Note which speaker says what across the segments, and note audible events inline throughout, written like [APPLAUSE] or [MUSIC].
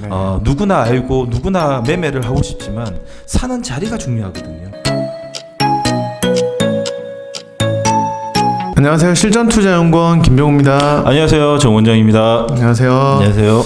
Speaker 1: 네.
Speaker 2: 어, 누구나 알고 누구나 매매를 하고 싶지만 사는 자리가 중요하거든요.
Speaker 1: 안녕하세요. 실전투자연구원 김병우입니다.
Speaker 2: 안녕하세요, 정 원장입니다.
Speaker 1: 안녕하세요.
Speaker 2: 안녕하세요.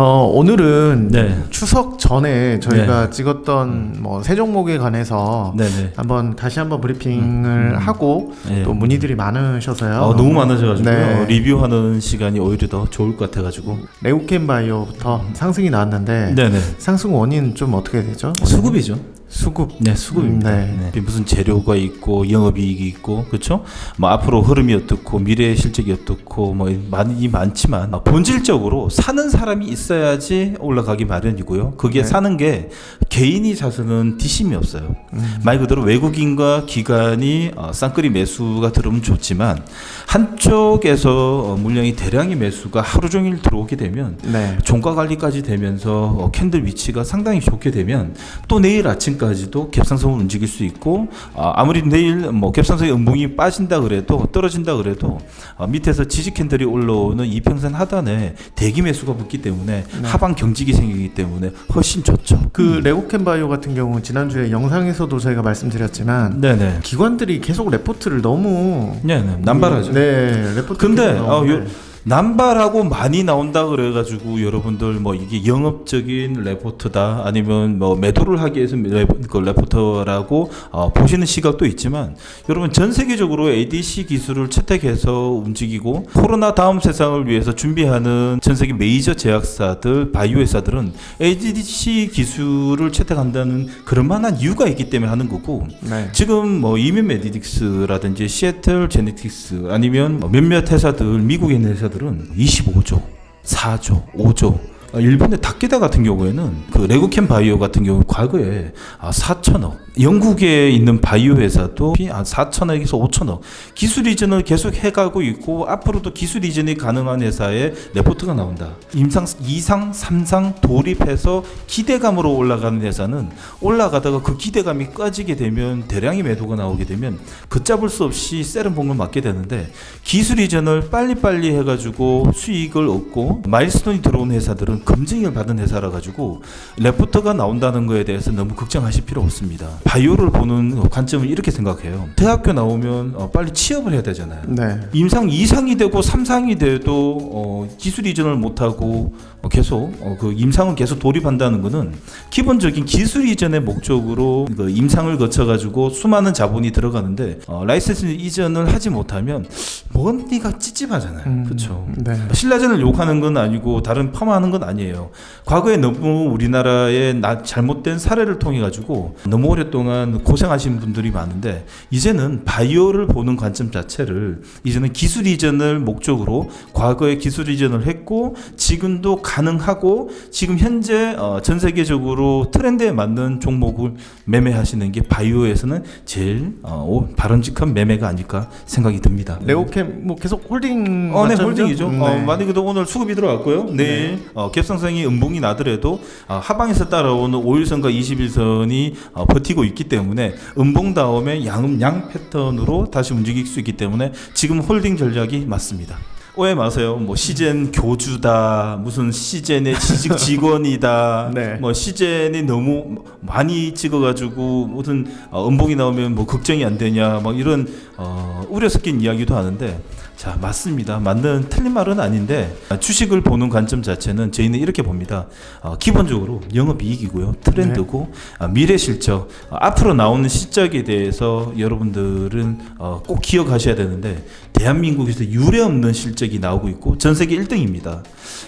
Speaker 1: 어, 오늘은
Speaker 2: 네.
Speaker 1: 추석 전에 저희가 찍었던 뭐 세 종목에 관해서
Speaker 2: 네네.
Speaker 1: 한번 다시 한번 브리핑을 하고
Speaker 2: 네.
Speaker 1: 또 문의들이 많으셔서요.
Speaker 2: 어, 너무 많아져가지고
Speaker 1: 네.
Speaker 2: 요 리뷰하는 시간이 오히려 더 좋을 것 같아가지고.
Speaker 1: 레오켄 바이오부터 상승이 나왔는데
Speaker 2: 네네.
Speaker 1: 상승 원인 좀 어떻게 되죠?
Speaker 2: 수급이죠.
Speaker 1: 수급.
Speaker 2: 네, 수급입니다.
Speaker 1: 음,
Speaker 2: 네. 무슨 재료가 있고 영업이익이 있고 그렇죠? 뭐 앞으로 흐름이 어떻고 미래의 실적이 어떻고 뭐 많이 많지만 본질적으로 사는 사람이 있어야지 올라가기 마련이고요. 그게
Speaker 1: 네.
Speaker 2: 사는 게 개인이 사서는 뒷심이 없어요.
Speaker 1: 음.
Speaker 2: 말 그대로 외국인과 기관이 어, 쌍끌이 매수가 들어오면 좋지만 한쪽에서 어, 물량이 대량의 매수가 하루 종일 들어오게 되면
Speaker 1: 네.
Speaker 2: 종가 관리까지 되면서 어, 캔들 위치가 상당히 좋게 되면 또 내일 아침 까지도 갭상승을 움직일 수 있고 아, 아무리 내일 뭐 갭상승의 음봉이 빠진다 그래도 떨어진다 그래도 어, 밑에서 지지 캔들이 올라오는 이평선 하단에 대기 매수가 붙기 때문에 하방 경직이 생기기 때문에 훨씬 좋죠.
Speaker 1: 그 레오켄 바이오 같은 경우 지난주에 영상에서도 저희가 말씀드렸지만
Speaker 2: 네네.
Speaker 1: 기관들이 계속 레포트를 너무
Speaker 2: 네네. 남발하죠.
Speaker 1: 네, 레포트.
Speaker 2: 근데 어, 요, 남발하고 많이 나온다 그래가지고 여러분들 뭐 이게 영업적인 레포트다 아니면 뭐 매도를 하기 위해서 레, 그 레포터라고 어, 보시는 시각도 있지만 여러분 전 세계적으로 ADC 기술을 채택해서 움직이고 코로나 다음 세상을 위해서 준비하는 전 세계 메이저 제약사들 바이오 회사들은 ADC 기술을 채택한다는 그런 만한 이유가 있기 때문에 하는 거고
Speaker 1: 네.
Speaker 2: 지금 뭐 이민 메디딕스라든지 시애틀 제네틱스 아니면 뭐 몇몇 회사들 미국에 있는 회사들 은 25조, 4조, 5조. 아, 일본의 다케다 같은 경우에는 그 레고캠 바이오 같은 경우 과거에 아 4천억 영국에 있는 바이오 회사도 아 4천억에서 5천억 기술 이전을 계속 해가고 있고 앞으로도 기술 이전이 가능한 회사에 레포트가 나온다 임상 2상 3상 돌입해서 기대감으로 올라가는 회사는 올라가다가 그 기대감이 꺼지게 되면 대량의 매도가 나오게 되면 걷잡을 수 없이 세른 봉을 맞게 되는데 기술 이전을 빨리빨리 해가지고 수익을 얻고 마일스톤이 들어온 회사들은 검증을 받은 회사라 가지고 레포트가 나온다는 거에 대해서 너무 걱정하실 필요 없습니다. 바이오를 보는 관점을 이렇게 생각해요. 대학교 나오면 어, 빨리 취업을 해야 되잖아요.
Speaker 1: 네.
Speaker 2: 임상 2상이 되고 3상이 돼도 어, 기술 이전을 못하고 어, 계속 어, 그 임상은 계속 돌입한다는 것은 기본적인 기술 이전의 목적으로 그 임상을 거쳐가지고 수많은 자본이 들어가는데 어, 라이센스 이전을 하지 못하면 뭔니가 찝찝하잖아요.
Speaker 1: 음,
Speaker 2: 그렇죠.
Speaker 1: 네.
Speaker 2: 신라전을 욕하는 건 아니고 다른 폄하하는 건 아니에요. 과거에 너무 우리나라의 나 잘못된 사례를 통해 가지고 너무 오랫동안 고생하신 분들이 많은데 이제는 바이오를 보는 관점 자체를 이제는 기술 이전을 목적으로 과거에 기술 이전을 했고 지금도 가능하고 지금 현재 어, 전 세계적으로 트렌드에 맞는 종목을 매매하시는 게 바이오에서는 제일 어, 오- 바람직한 매매가 아닐까 생각이 듭니다.
Speaker 1: 레오캠 뭐 계속 홀딩
Speaker 2: 어, 네? 홀딩이죠.
Speaker 1: 음,
Speaker 2: 어,
Speaker 1: 네.
Speaker 2: 만약에 오늘 수급이 들어왔고요. 내일 어, 갭상승이 음봉이 나더라도 어, 하방에서 따라오는 5일선과 21선이 어, 버티고 있기 때문에 음봉 다음에 양, 양 패턴으로 다시 움직일 수 있기 때문에 지금 홀딩 전략이 맞습니다. 오해 마세요. 뭐 시젠 교주다, 무슨 시젠의 지직 [LAUGHS] 직원이다,
Speaker 1: 네.
Speaker 2: 뭐 시젠이 너무 많이 찍어가지고 무슨 어, 음봉이 나오면 뭐 걱정이 안 되냐, 뭐 이런 어, 우려 섞인 이야기도 하는데 자 맞습니다. 맞는 틀린 말은 아닌데 아, 주식을 보는 관점 자체는 저희는 이렇게 봅니다. 어, 기본적으로 영업이익이고요, 트렌드고 아, 미래 실적 아, 앞으로 나오는 실적에 대해서 여러분들은 어, 꼭 기억하셔야 되는데 대한민국에서 유례 없는 실적 이 나오고 있고 전 세계 1등입니다.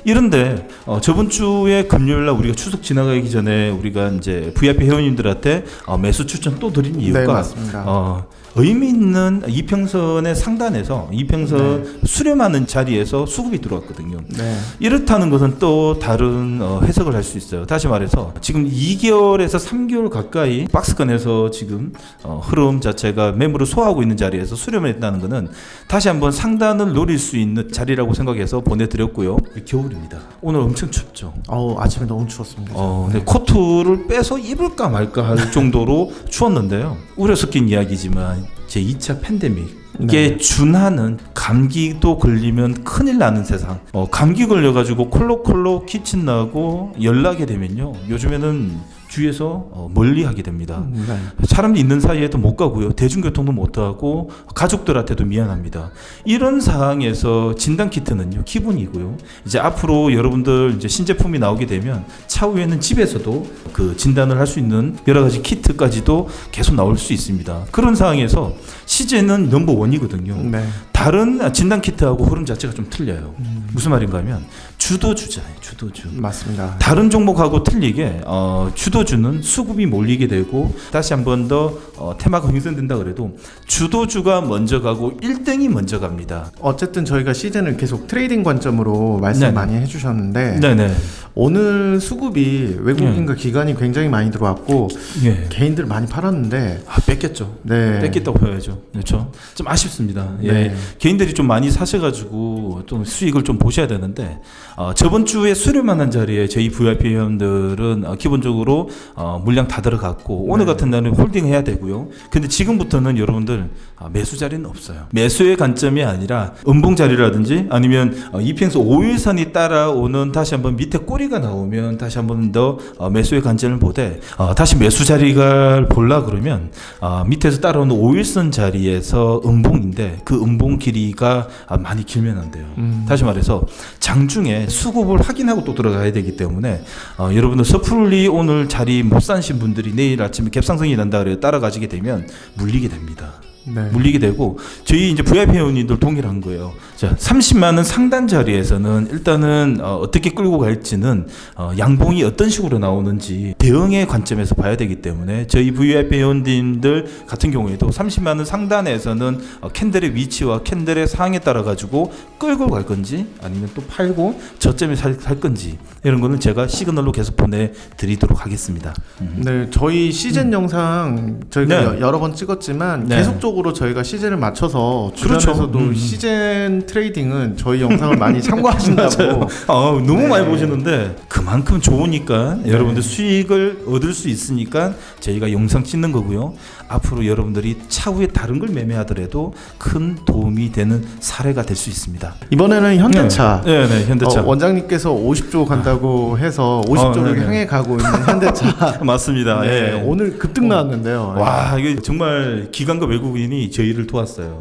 Speaker 2: 이런데 어, 저번 주에 금요일 날 우리가 추석 지나가기 전에 우리가 이제 VIP 회원님들한테 어, 매수 추천 또 드린 이유가
Speaker 1: 네, 맞습니다.
Speaker 2: 어, 의미 있는 이평선의 상단에서 이평선 수렴하는 자리에서 수급이 들어왔거든요.
Speaker 1: 네.
Speaker 2: 이렇다는 것은 또 다른 어, 해석을 할 수 있어요. 다시 말해서 지금 2개월에서 3개월 가까이 박스권에서 지금 어, 흐름 자체가 매물을 소화하고 있는 자리에서 수렴을 했다는 것은 다시 한번 상단을 노릴 수 있는 자리라고 생각해서 보내드렸고요. 겨울입니다. 오늘 엄청 춥죠.
Speaker 1: 어우, 아침에 너무 추웠습니다.
Speaker 2: 어, 근데 코트를 빼서 입을까 말까 할 정도로 [LAUGHS] 추웠는데요. 우려 섞인 이야기지만 Online. 제 2차 팬데믹
Speaker 1: 네.
Speaker 2: 준하는 감기도 걸리면 큰일 나는 세상. 어, 감기 걸려가지고 콜록콜록 기침 나고 열나게 되면요. 요즘에는 주위에서 어, 멀리하게 됩니다.
Speaker 1: 네.
Speaker 2: 사람이 있는 사이에도 못 가고요. 대중교통도 못 타고 가족들한테도 미안합니다. 이런 상황에서 진단 키트는요 기본이고요. 이제 앞으로 여러분들 이제 신제품이 나오게 되면 차후에는 집에서도 그 진단을 할 수 있는 여러 가지 키트까지도 계속 나올 수 있습니다. 그런 상황에서 시제는 넘버 원이거든요.
Speaker 1: 네.
Speaker 2: 다른 진단 키트하고 흐름 자체가 좀 틀려요. 무슨 말인가 하면 주도주잖아요. 주도주.
Speaker 1: 맞습니다.
Speaker 2: 다른 종목하고 틀리게 어, 주도주는 수급이 몰리게 되고 다시 한 번 더 어, 테마가 형성된다 그래도 주도주가 먼저 가고 1등이 먼저 갑니다.
Speaker 1: 어쨌든 저희가 시즌을 계속 트레이딩 관점으로 말씀
Speaker 2: 네네.
Speaker 1: 많이 해주셨는데
Speaker 2: 네네.
Speaker 1: 오늘 수급이 외국인과 기관이 굉장히 많이 들어왔고
Speaker 2: 예.
Speaker 1: 개인들 많이 팔았는데
Speaker 2: 아, 뺏겼죠.
Speaker 1: 네.
Speaker 2: 뺏겼다고 봐야죠. 그렇죠. 좀 아쉽습니다. 예.
Speaker 1: 네.
Speaker 2: 개인들이 좀 많이 사셔가지고 좀 수익을 좀 보셔야 되는데 어, 저번 주에 수렴하는 자리에 저희 VIP 회원들은 어, 기본적으로 어, 물량 다 들어갔고 오늘
Speaker 1: 네.
Speaker 2: 같은 날은 홀딩 해야 되고요. 근데 지금부터는 여러분들 아, 매수 자리는 없어요. 매수의 관점이 아니라 음봉 자리라든지 아니면 어, 이평소 5일선이 따라오는 다시 한번 밑에 꼬리 가 나오면 다시 한 번 더 어, 매수의 관점을 보되 어, 다시 매수 자리가 볼라 그러면 어, 밑에서 따라오는 5일선 자리에서 음봉인데 그 음봉 길이가 아, 많이 길면 안 돼요.
Speaker 1: 음.
Speaker 2: 다시 말해서 장중에 수급을 확인하고 또 들어가야 되기 때문에 어, 여러분들 섣불리 오늘 자리 못 사신 분들이 내일 아침에 갭상승이 난다 그래 따라가지게 되면 물리게 됩니다.
Speaker 1: 네.
Speaker 2: 물리게 되고 저희 이제 VIP 회원님들 동일한 거예요. 자, 30만 원 상단 자리에서는 일단은 어, 어떻게 끌고 갈지는 어, 양봉이 어떤 식으로 나오는지 대응의 관점에서 봐야 되기 때문에 저희 VIP 회원님들 같은 경우에도 30만 원 상단에서는 어, 캔들의 위치와 캔들의 상황에 따라 가지고 끌고 갈 건지 아니면 또 팔고 저점에 살, 살 건지 이런 거는 제가 시그널로 계속 보내 드리도록 하겠습니다. 음.
Speaker 1: 네, 저희 시즌 영상 저희가
Speaker 2: 네.
Speaker 1: 여- 여러 번 찍었지만
Speaker 2: 네.
Speaker 1: 계속 적으로 저희가 시즌을 맞춰서
Speaker 2: 그렇죠.
Speaker 1: 주변에서도
Speaker 2: 음.
Speaker 1: 시즌 트레이딩은 저희 영상을 많이 [LAUGHS] 참고하신다고
Speaker 2: 어, 너무
Speaker 1: 네.
Speaker 2: 많이 보시는데 그만큼 좋으니까 여러분들 수익을 얻을 수 있으니까 저희가 영상 찍는 거고요. 앞으로 여러분들이 차후에 다른 걸 매매하더라도 큰 도움이 되는 사례가 될 수 있습니다.
Speaker 1: 이번에는 현대차
Speaker 2: 네, 네, 현대차.
Speaker 1: 어, 원장님께서 50조 간다고 해서 50조를
Speaker 2: 어, 네네.
Speaker 1: 향해 가고 있는 현대차 [LAUGHS]
Speaker 2: 맞습니다.
Speaker 1: 네,
Speaker 2: 예.
Speaker 1: 오늘 급등 나왔는데요.
Speaker 2: 와 이게 정말 기관과 외국인 이 저희를 도왔어요.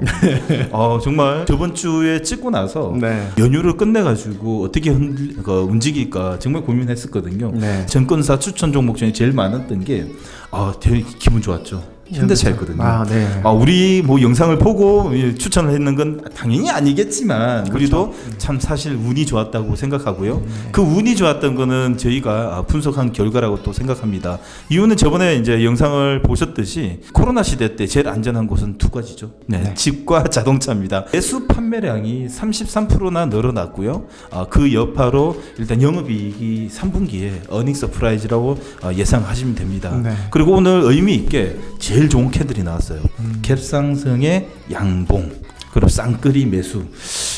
Speaker 2: 어, 정말 저번 주에 찍고 나서
Speaker 1: 네.
Speaker 2: 연휴를 끝내가지고 어떻게 흔들, 그 움직일까 정말 고민했었거든요.
Speaker 1: 네.
Speaker 2: 증권사 추천 종목 중에 제일 많았던 게 아, 되게 기분 좋았죠. 현대차 였거든요.
Speaker 1: 아, 네.
Speaker 2: 아, 우리 뭐 영상을 보고 예, 추천을 했는 건 당연히 아니겠지만
Speaker 1: 그렇죠.
Speaker 2: 우리도 참 사실 운이 좋았다고 생각하고요. 그 운이 좋았던 거는 저희가 아, 분석한 결과라고 또 생각합니다. 이유는 저번에 이제 영상을 보셨듯이 코로나 시대 때 제일 안전한 곳은 두 가지죠. 네,
Speaker 1: 네.
Speaker 2: 집과 [LAUGHS] 자동차입니다. 매수 판매량이 33%나 늘어났고요. 아, 그 여파로 일단 영업이익이 3분기에 어닝 서프라이즈라고 아, 예상하시면 됩니다.
Speaker 1: 네.
Speaker 2: 그리고 오늘 의미 있게 제일 좋은 캔들이 나왔어요. 갭상승의 양봉. 그리고 쌍끌이 매수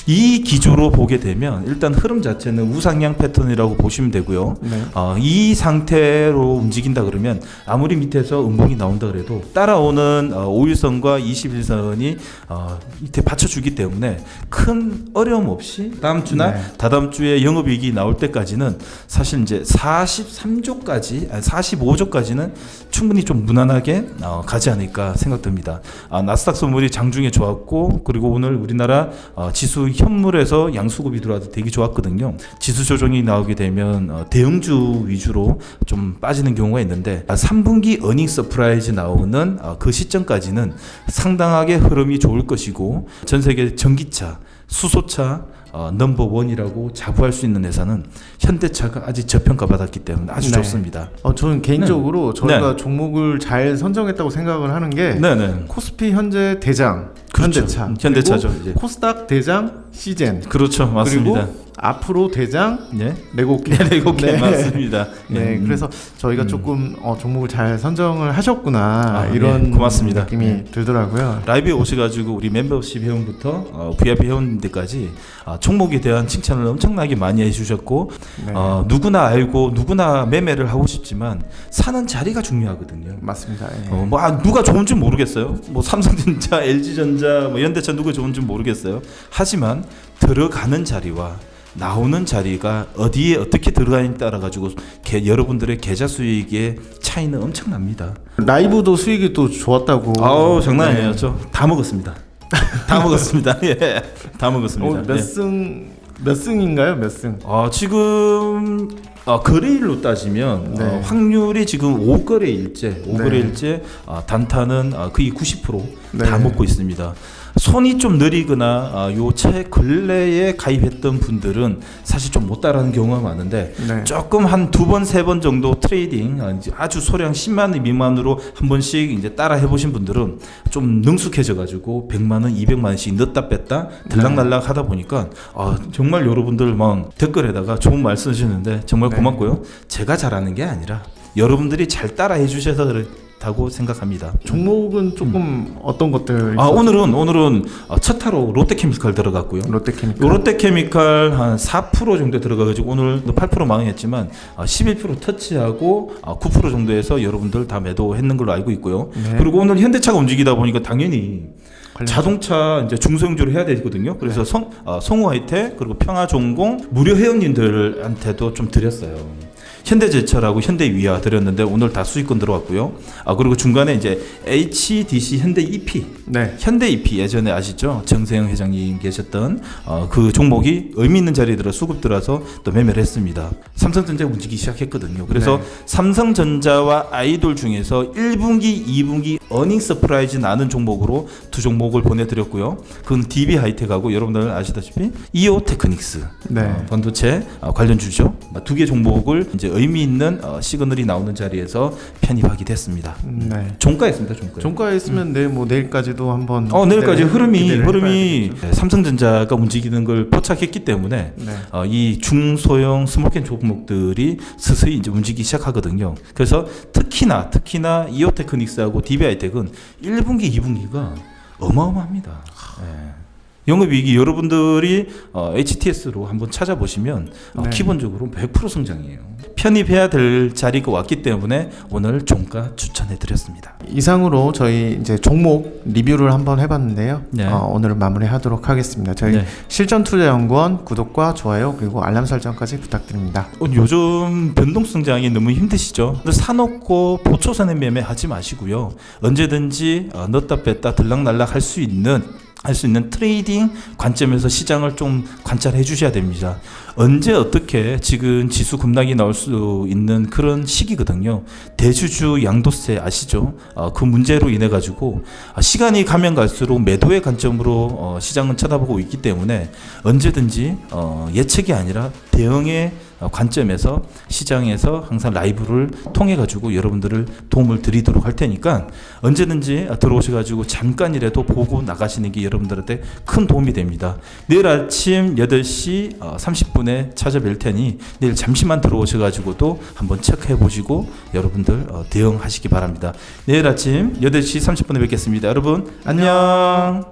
Speaker 2: 이 기조로 보게 되면 일단 흐름 자체는 우상향 패턴이라고 보시면 되고요.
Speaker 1: 네.
Speaker 2: 어, 이 상태로 움직인다 그러면 아무리 밑에서 음봉이 나온다 그래도 따라오는 어, 5일선과 21선이 어, 밑에 받쳐주기 때문에 큰 어려움 없이 다음 주나
Speaker 1: 네.
Speaker 2: 다다음 주에 영업이익이 나올 때까지는 사실 이제 43조까지 아니 45조까지는 충분히 좀 무난하게 어, 가지 않을까 생각됩니다. 아, 나스닥 선물이 장중에 좋았고 그리고 오늘 우리나라 어, 지수 현물에서 양수급이 들어와도 되게 좋았거든요. 지수 조정이 나오게 되면 어, 대형주 위주로 좀 빠지는 경우가 있는데 아, 3분기 어닝 서프라이즈 나오는 어, 그 시점까지는 상당하게 흐름이 좋을 것이고 전 세계 전기차 수소차 어, 넘버 원이라고 자부할 수 있는 회사는 현대차가 아직 저평가 받았기 때문에 아주
Speaker 1: 네.
Speaker 2: 좋습니다.
Speaker 1: 어, 저는 개인적으로
Speaker 2: 네.
Speaker 1: 저희가 종목을 잘 선정했다고 생각을 하는 게
Speaker 2: 네 네.
Speaker 1: 코스피 현재 대장
Speaker 2: 그렇죠.
Speaker 1: 현대차
Speaker 2: 음, 현대차죠.
Speaker 1: 코스닥 대장 시젠
Speaker 2: 그렇죠, 맞습니다.
Speaker 1: 그리고 앞으로 대장
Speaker 2: 네,
Speaker 1: 레고캠 [LAUGHS]
Speaker 2: 네, 레고캠
Speaker 1: 네.
Speaker 2: 맞습니다.
Speaker 1: 네,
Speaker 2: 음.
Speaker 1: 그래서 저희가 조금 어, 종목을 잘 선정을 하셨구나
Speaker 2: 아,
Speaker 1: 이런
Speaker 2: 네, 고맙습니다.
Speaker 1: 느낌이
Speaker 2: 네.
Speaker 1: 들더라고요.
Speaker 2: 라이브에 오셔가지고 우리 멤버십 회원부터 어, VIP 회원들까지 아, 총목에 대한 칭찬을 엄청나게 많이 해주셨고
Speaker 1: 네.
Speaker 2: 어, 누구나 알고 누구나 매매를 하고 싶지만 사는 자리가 중요하거든요.
Speaker 1: 맞습니다. 예.
Speaker 2: 어, 뭐 아, 누가 좋은지 모르겠어요. 뭐 삼성전자, [LAUGHS] LG전자, 뭐 현대차 누가 좋은지 모르겠어요. 하지만 들어가는 자리와 나오는 자리가 어디에 어떻게 들어가냐에 따라 가지고 개- 여러분들의 계좌 수익의 차이는 엄청납니다.
Speaker 1: 라이브도 수익이 또 좋았다고.
Speaker 2: 아우 장난.
Speaker 1: 네.
Speaker 2: 저다 먹었습니다. [LAUGHS] 다 먹었습니다. 예, 다 먹었습니다.
Speaker 1: 어,
Speaker 2: 예.
Speaker 1: 몇승몇 승인가요? 몇 승?
Speaker 2: 어, 지금 어, 거래일로 따지면
Speaker 1: 네.
Speaker 2: 어, 확률이 지금 5거래일째, 5거래일째
Speaker 1: 네.
Speaker 2: 어, 단타는 어, 거의 90%다
Speaker 1: 네.
Speaker 2: 먹고 있습니다. 손이 좀 느리거나 어, 요최 근래에 가입했던 분들은 사실 좀 못 따라하는 경우가 많은데
Speaker 1: 네.
Speaker 2: 조금 한 두 번 세 번 정도 트레이딩 어, 이제 아주 소량 10만 원 미만으로 한 번씩 이제 따라 해보신 분들은 좀 능숙해져 가지고 100만 원, 200만 원씩 넣었다 뺐다 들락날락 하다 보니까 아, 정말 여러분들 막 댓글에다가 좋은 말씀 주시는데 정말
Speaker 1: 네.
Speaker 2: 고맙고요. 제가 잘하는 게 아니라 여러분들이 잘 따라 해 주셔서 그렇다고 생각합니다.
Speaker 1: 종목은 조금 어떤 것들?
Speaker 2: 아 오늘은 오늘은 어, 첫 타로 롯데케미칼 들어갔고요.
Speaker 1: 롯데케미칼.
Speaker 2: 롯데케미칼 한 4% 정도 들어가가지고 오늘도 8% 망했지만 아, 11% 터치하고 아, 9% 정도에서 여러분들 다 매도했는 걸로 알고 있고요.
Speaker 1: 네.
Speaker 2: 그리고 오늘 현대차가 움직이다 보니까 당연히
Speaker 1: 관련-
Speaker 2: 자동차 이제 중소형주를 해야 되거든요. 그래서
Speaker 1: 네.
Speaker 2: 성, 아, 성우하이텍 그리고 평화종공 무료 회원님들한테도 좀 드렸어요. 현대제철하고 현대위아 드렸는데 오늘 다 수익권 들어왔고요. 아 그리고 중간에 이제 HDC 현대 EP
Speaker 1: 네.
Speaker 2: 현대 EP 예전에 아시죠? 정세영 회장님 계셨던 어, 그 종목이 의미 있는 자리에 들어 수급 들어서 또 매매를 했습니다. 삼성전자가 움직이기 시작했거든요. 그래서
Speaker 1: 네.
Speaker 2: 삼성전자와 아이돌 중에서 1분기, 2분기 어닝 서프라이즈 나는 종목으로 두 종목을 보내드렸고요. 그건 DB 하이텍하고 여러분들 아시다시피 이오 테크닉스
Speaker 1: 네.
Speaker 2: 어, 반도체 어, 관련 주죠. 두 개 종목을 이제 의미 있는 어, 시그널이 나오는 자리에서 편입하게 됐습니다.
Speaker 1: 네.
Speaker 2: 종가였습니다. 종가.
Speaker 1: 종가에 있으면 내일 뭐 내일까지도 한번
Speaker 2: 어 내일까지
Speaker 1: 기대를-
Speaker 2: 흐름이
Speaker 1: 기대를
Speaker 2: 흐름이
Speaker 1: 해봐야
Speaker 2: 네, 삼성전자가 움직이는 걸 포착했기 때문에.
Speaker 1: 네.
Speaker 2: 어, 이 중소형 스몰캔 종목들이 스스로 이제 움직이기 시작하거든요. 그래서 특히나 특히나 이오테크닉스하고 DB하이텍은 1분기, 2분기가 어마어마합니다. 예. 영업이익이 여러분들이 어, HTS로 한번 찾아보시면 어,
Speaker 1: 네.
Speaker 2: 기본적으로 100% 성장이에요. 편입해야 될 자리가 왔기 때문에 오늘 종가 추천해드렸습니다.
Speaker 1: 이상으로 저희 이제 종목 리뷰를 한번 해봤는데요.
Speaker 2: 네.
Speaker 1: 어, 오늘 마무리하도록 하겠습니다. 저희
Speaker 2: 네.
Speaker 1: 실전투자연구원 구독과 좋아요 그리고 알람 설정까지 부탁드립니다.
Speaker 2: 어, 요즘 변동성장이 너무 힘드시죠? 사놓고 보초선에 매매하지 마시고요. 언제든지 어, 넣었다 뺐다 들락날락 할 수 있는 할 수 있는 트레이딩 관점에서 시장을 좀 관찰해 주셔야 됩니다. 언제 어떻게 지금 지수 급락이 나올 수 있는 그런 시기거든요. 대주주 양도세 아시죠? 어, 그 문제로 인해 가지고 아, 시간이 가면 갈수록 매도의 관점으로 어, 시장은 쳐다보고 있기 때문에 언제든지 어, 예측이 아니라 대응의 어, 관점에서 시장에서 항상 라이브를 통해 가지고 여러분들을 도움을 드리도록 할 테니까 언제든지 들어오셔 가지고 잠깐이라도 보고 나가시는 게 여러분들한테 큰 도움이 됩니다. 내일 아침 8시 30분에 찾아뵐 테니 내일 잠시만 들어오셔 가지고도 한번 체크해 보시고 여러분들 어, 대응하시기 바랍니다. 내일 아침 8시 30분에 뵙겠습니다. 여러분 안녕.